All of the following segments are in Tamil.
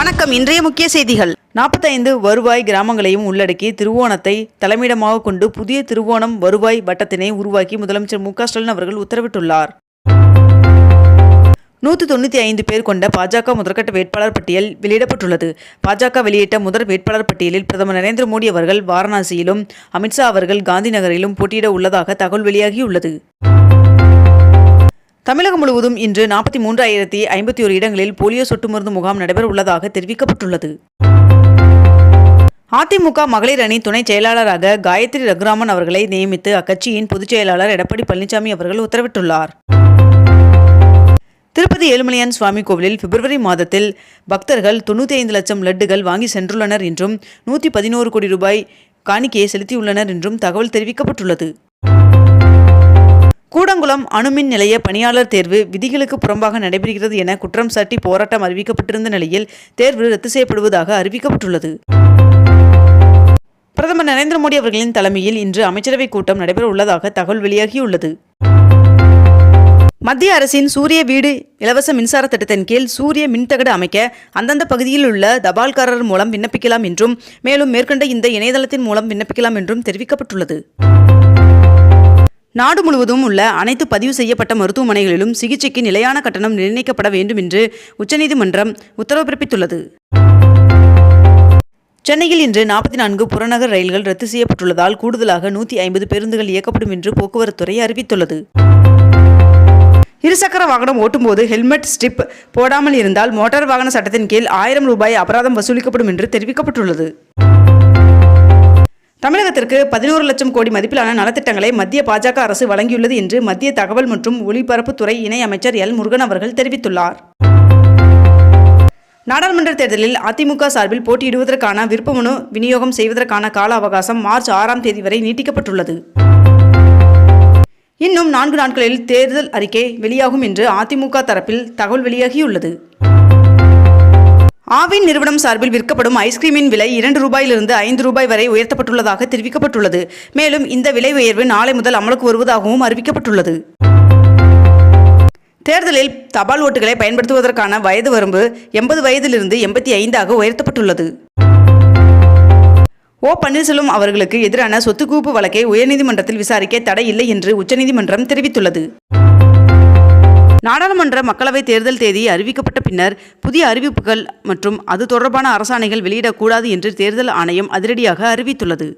வணக்கம். இன்றைய முக்கிய செய்திகள். நாற்பத்தைந்து வருவாய் கிராமங்களையும் உள்ளடக்கி திருவோணத்தை தலைமையிடமாக கொண்டு புதிய திருவோணம் வருவாய் வட்டத்தினை உருவாக்கி முதலமைச்சர் மு ஸ்டாலின் அவர்கள் உத்தரவிட்டுள்ளார். நூற்று தொண்ணூற்றி ஐந்து பேர் கொண்ட பாஜக முதற்கட்ட வேட்பாளர் பட்டியல் வெளியிடப்பட்டுள்ளது. பாஜக வெளியிட்ட முதல் வேட்பாளர் பட்டியலில் பிரதமர் நரேந்திர மோடி அவர்கள் வாரணாசியிலும் அமித்ஷா அவர்கள் காந்தி நகரிலும் போட்டியிட உள்ளதாக தகவல் வெளியாகியுள்ளது. தமிழகம் முழுவதும் இன்று நாற்பத்தி மூன்றாயிரத்தி ஐம்பத்தி ஒரு இடங்களில் போலியோ சொட்டு மருந்து முகாம் நடைபெற உள்ளதாக தெரிவிக்கப்பட்டுள்ளது. அதிமுக மகளிர் அணி துணை செயலாளராக காயத்ரி ரகுராமன் அவர்களை நியமித்து அக்கட்சியின் பொதுச் செயலாளர் எடப்பாடி பழனிசாமி அவர்கள் உத்தரவிட்டுள்ளார். திருப்பதி ஏழுமலையான் சுவாமி கோவிலில் பிப்ரவரி மாதத்தில் பக்தர்கள் தொண்ணூற்றி ஐந்து லட்சம் லட்டுகள் வாங்கி சென்றுள்ளனர் என்றும் நூற்றி பதினோரு கோடி ரூபாய் காணிக்கையை செலுத்தியுள்ளனர் என்றும் தகவல் தெரிவிக்கப்பட்டுள்ளது. கூடங்குளம் அணுமின் நிலைய பணியாளர் தேர்வு விதிகளுக்கு புறம்பாக நடைபெறுகிறது என குற்றம் சாட்டி போராட்டம் அறிவிக்கப்பட்டிருந்த நிலையில் தேர்வு ரத்து செய்யப்படுவதாக அறிவிக்கப்பட்டுள்ளது. பிரதமர் நரேந்திர மோடி அவர்களின் தலைமையில் இன்று அமைச்சரவைக் கூட்டம் நடைபெற உள்ளதாக தகவல் வெளியாகியுள்ளது. மத்திய அரசின் சூரிய வீடு இலவச மின்சார திட்டத்தின் கீழ் சூரிய மின்தகடு அமைக்க அந்தந்த பகுதியில் உள்ள தபால்காரர் மூலம் விண்ணப்பிக்கலாம் என்றும் மேலும் மேற்கண்ட இந்த இணையதளத்தின் மூலம் விண்ணப்பிக்கலாம் என்றும் தெரிவிக்கப்பட்டுள்ளது. நாடு முழுவதும் உள்ள அனைத்து பதிவு செய்யப்பட்ட மருத்துவமனைகளிலும் சிகிச்சைக்கு நிலையான கட்டணம் நிர்ணயிக்கப்பட வேண்டும் என்று உச்சநீதிமன்றம் உத்தரவு பிறப்பித்துள்ளது. சென்னையில் இன்று நாற்பத்தி நான்கு புறநகர் ரயில்கள் ரத்து செய்யப்பட்டுள்ளதால் கூடுதலாக நூற்றி ஐம்பது பேருந்துகள் இயக்கப்படும் என்று போக்குவரத்துறை அறிவித்துள்ளது. இருசக்கர வாகனம் ஓட்டும்போது ஹெல்மெட் ஸ்ட்ரிப் போடாமல் இருந்தால் மோட்டார் வாகன சட்டத்தின் கீழ் ஆயிரம் ரூபாய் அபராதம் வசூலிக்கப்படும் என்று தெரிவிக்கப்பட்டுள்ளது. தமிழகத்திற்கு பதினோரு லட்சம் கோடி மதிப்பிலான நலத்திட்டங்களை மத்திய பாஜக அரசு வழங்கியுள்ளது என்று மத்திய தகவல் மற்றும் ஒலிபரப்புத்துறை இணை அமைச்சர் எல். முருகன் அவர்கள் தெரிவித்துள்ளார். நாடாளுமன்ற தேர்தலில் அதிமுக சார்பில் போட்டியிடுவதற்கான விருப்பமனு விநியோகம் செய்வதற்கான கால அவகாசம் மார்ச் ஆறாம் தேதி வரை நீட்டிக்கப்பட்டுள்ளது. இன்னும் நான்கு நாட்களில் தேர்தல் அறிக்கை வெளியாகும் என்று அதிமுக தரப்பில் தகவல் வெளியாகியுள்ளது. ஆவின் நிறுவனம் சார்பில் விற்கப்படும் ஐஸ்கிரீமின் விலை இரண்டு ரூபாயிலிருந்து ஐந்து ரூபாய் வரை உயர்த்தப்பட்டுள்ளதாக தெரிவிக்கப்பட்டுள்ளது. மேலும் இந்த விலை உயர்வு நாளை முதல் அமலுக்கு வருவதாகவும் அறிவிக்கப்பட்டுள்ளது. தேர்தலில் தபால் ஓட்டுகளை பயன்படுத்துவதற்கான வயது வரம்பு எண்பது வயதிலிருந்து எண்பத்தி ஐந்தாக உயர்த்தப்பட்டுள்ளது. ஓ பன்னீர்செல்வம் அவர்களுக்கு எதிரான சொத்து வழக்கை உயர்நீதிமன்றத்தில் விசாரிக்க தடை இல்லை என்று உச்சநீதிமன்றம் தெரிவித்துள்ளது. நாடாளுமன்ற மக்களவைத் தேர்தல் தேதி அறிவிக்கப்பட்ட பின்னர் புதிய அறிவிப்புகள் மற்றும் அது தொடர்பான அரசாணைகள் வெளியிடக்கூடாது என்று தேர்தல் ஆணையம் அதிரடியாக அறிவித்துள்ளது.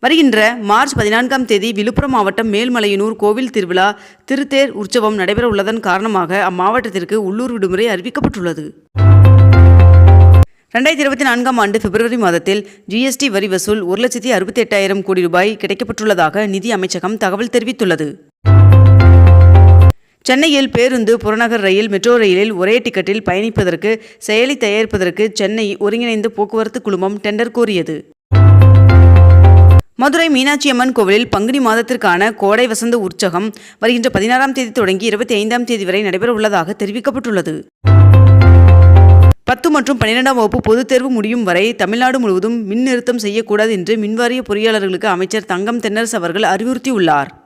வருகின்ற மார்ச் பதினான்காம் தேதி விழுப்புரம் மாவட்டம் மேல்மலையனூர் கோவில் திருவிழா திருத்தேர் உற்சவம் நடைபெற உள்ளதன் காரணமாக அம்மாவட்டத்திற்கு உள்ளூர் விடுமுறை அறிவிக்கப்பட்டுள்ளது. ரெண்டாயிரத்தி இருபத்தி நான்காம் ஆண்டு பிப்ரவரி மாதத்தில் ஜிஎஸ்டி வரி வசூல் ஒரு லட்சத்தி அறுபத்தி எட்டாயிரம் கோடி ரூபாய் கிடைக்கப்பட்டுள்ளதாக நிதி அமைச்சகம் தகவல் தெரிவித்துள்ளது. சென்னையில் பேருந்து புறநகர் ரயில் மெட்ரோ ரயிலில் ஒரே டிக்கெட்டில் பயணிப்பதற்கு செயலி தயாரிப்பதற்கு சென்னை ஒருங்கிணைந்த போக்குவரத்து குழுமம் டெண்டர் கோரியது. மதுரை மீனாட்சியம்மன் கோவிலில் பங்குனி மாதத்திற்கான கோடை வசந்த உற்சகம் வருகின்ற பதினாறாம் தேதி தொடங்கி இருபத்தி ஐந்தாம் தேதி வரை நடைபெற உள்ளதாக தெரிவிக்கப்பட்டுள்ளது. பத்து மற்றும் பன்னிரெண்டாம் வகுப்பு பொதுத் தேர்வு முடியும் வரை தமிழ்நாடு முழுவதும் மின் நிறுத்தம் செய்யக்கூடாது என்று மின்வாரிய பொறியாளர்களுக்கு அமைச்சர் தங்கம் தென்னரசு அவர்கள் அறிவுறுத்தியுள்ளார்.